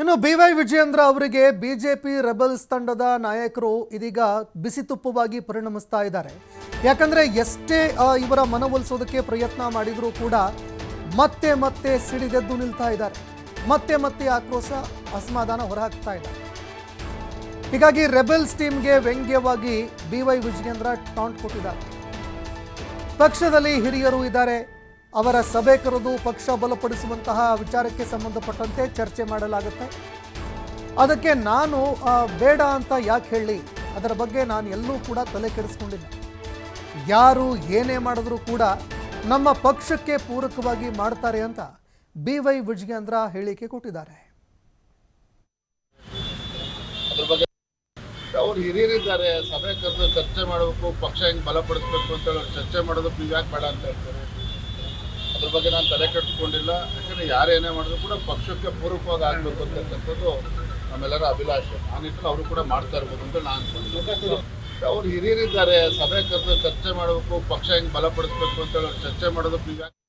ಇನ್ನು B Y Vijayendra ಅವರಿಗೆ BJP rebels ತಂಡದ ನಾಯಕರು ಇದೀಗ ಬಿಸಿ ತುಪ್ಪವಾಗಿ ಪರಿಣಮಿಸ್ತಾ ಇದ್ದಾರೆ. ಯಾಕಂದ್ರೆ ಎಷ್ಟೇ ಇವರ ಮನವೊಲಿಸೋದಕ್ಕೆ ಪ್ರಯತ್ನ ಮಾಡಿದರೂ ಕೂಡ ಮತ್ತೆ ಮತ್ತೆ ಸಿಡಿದೆದ್ದು ನಿಲ್ತಾ ಇದ್ದಾರೆ. ಮತ್ತೆ ಮತ್ತೆ ಆಕ್ರೋಶ, ಅಸಮಾಧಾನ ಹೊರಹಾಕ್ತಾ ಇದ್ದಾರೆ. ಹೀಗಾಗಿ ರೆಬೆಲ್ಸ್ ಟೀಮ್ಗೆ ವ್ಯಂಗ್ಯವಾಗಿ ಬಿ ವೈ ವಿಜಯೇಂದ್ರ ಟಾಂಟ್ ಕೊಟ್ಟಿದ್ದಾರೆ. ಪಕ್ಷದಲ್ಲಿ ಹಿರಿಯರು ಇದ್ದಾರೆ. ಅವರ ಸಭೆ ಕರೆದು ಪಕ್ಷ ಬಲಪಡಿಸುವಂತಹ ವಿಚಾರಕ್ಕೆ ಸಂಬಂಧಪಟ್ಟಂತೆ ಚರ್ಚೆ ಮಾಡಲಾಗುತ್ತೆ. ಅದಕ್ಕೆ ನಾನು ಬೇಡ ಅಂತ ಯಾಕೆ ಹೇಳಿ, ಅದರ ಬಗ್ಗೆ ನಾನು ಎಲ್ಲೂ ಕೂಡ ತಲೆ ಕೆಡಿಸ್ಕೊಂಡಿಲ್ಲ. ಯಾರು ಏನೇ ಮಾಡಿದ್ರೂ ಕೂಡ ನಮ್ಮ ಪಕ್ಷಕ್ಕೆ ಪೂರಕವಾಗಿ ಮಾಡ್ತಾರೆ ಅಂತ ಬಿ ವೈ ವಿಜಯೇಂದ್ರ ಹೇಳಿಕೆ ಕೊಟ್ಟಿದ್ದಾರೆ. ಅವ್ರು ಹಿರಿಯರಿದ್ದಾರೆ, ಸಭೆ ಕರೆದು ಚರ್ಚೆ ಮಾಡಬೇಕು, ಪಕ್ಷ ಹೆಂಗೆ ಬಲಪಡಿಸ್ಬೇಕು ಅಂತ ಚರ್ಚೆ ಮಾಡೋದಕ್ಕೆ ಯಾಕೆ ಬೇಡ ಅಂತ ಹೇಳ್ತಾರೆ? ಅದ್ರ ಬಗ್ಗೆ ನಾನು ತಲೆ ಕೆಡಿಸ್ಕೊಂಡಿಲ್ಲ. ಯಾಕಂದ್ರೆ ಯಾರೇನೇ ಮಾಡಿದ್ರು ಕೂಡ ಪಕ್ಷಕ್ಕೆ ಪೂರ್ವಕವಾಗಿ ಆಗಬೇಕು ಅಂತಕ್ಕಂಥದ್ದು ನಮ್ಮೆಲ್ಲರ ಅಭಿಲಾಷೆ. ಆ ನಿಟ್ಟಿನಲ್ಲಿ ಅವರು ಕೂಡ ಮಾಡ್ತಾ ಇರ್ಬೋದು ಅಂತ ನಾನು ಅನ್ಕೊಂಡಿದ್ದೆ ಅವ್ರು ಹಿರಿಯರಿದ್ದಾರೆ, ಸಭೆ ಕರೆದು ಚರ್ಚೆ ಮಾಡಬೇಕು, ಪಕ್ಷ ಹೆಂಗೆ ಬಲಪಡಿಸ್ಬೇಕು ಅಂತ ಚರ್ಚೆ ಮಾಡೋದಕ್ಕೆ